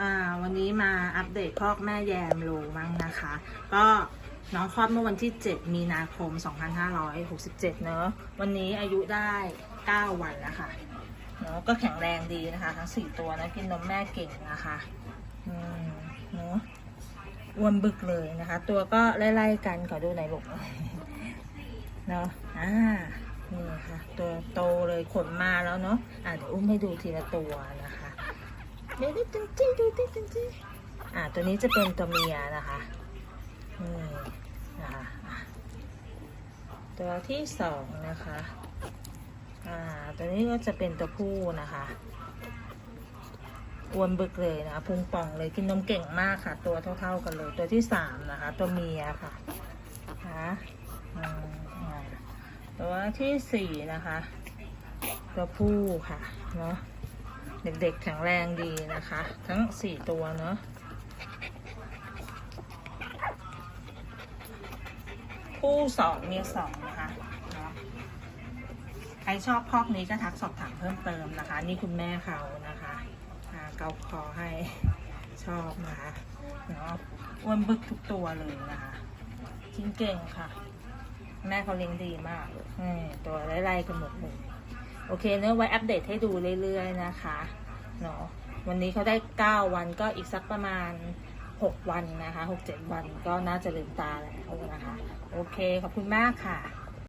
อ่าวันนี้มาอัปเดตคอกแม่แยมโลมั้งนะคะ ก็น้องคลอดเมื่อวันที่ 7 มีนาคม 2567 เนอะวันนี้อายุได้ 9 วันแล้วค่ะเนอะก็แข็งแรงดีนะคะ ทั้ง 4 ตัวนะกินนมแม่เก่งนะคะอืมเนอะอ้วนบึกเลยนะคะ ตัวก็ไล่ๆกันขอดูหน่อยลูกเนาะอ่านี่ค่ะ ตัวโตเลยขนมาแล้วเนาะอ่าเดี๋ยวอุ้มให้ดูทีละตัวนะคะ เดี๋ยวดูจริงๆดูจริงจริงๆอ่าตัวนี้จะเป็นตัวเมียนะคะนี่นะคะตัวที่สองนะคะอ่าตัวนี้ก็จะเป็นตัวผู้นะคะอ้วนบึกเลยนะคะพุงป่องเลยกินนมเก่งมากค่ะ ตัวเท่า ๆกันเลย ตัวที่สามนะคะ ตัวเมียค่ะนะตัวที่สี่นะคะ ตัวผู้ค่ะเนาะ เด็กๆ แข็งแรงดีนะคะ ทั้งสี่ตัวเนาะผู้สองเมียสองนะคะใครชอบพอกนี้ก็ทักสอบถามเพิ่มเติมนะคะ นี่คุณแม่เขานะคะอ่าเกาคอให้ชอบนะคะเนาะอ้วนบึกทุกตัวเลยนะคะกินเก่งค่ะ แม่เขาเลี้ยงดีมากอืมตัวไล่ๆกันหมดเลย โอเคเนื้อไว้อัปเดตให้ดูเรื่อยๆนะคะเนาะวันนี้เขาได้ 9 วันก็อีกสักประมาณ 6 วันนะคะ 6-7 วันก็น่าจะลืมตาแล้วนะคะ โอเค ขอบคุณมากค่ะ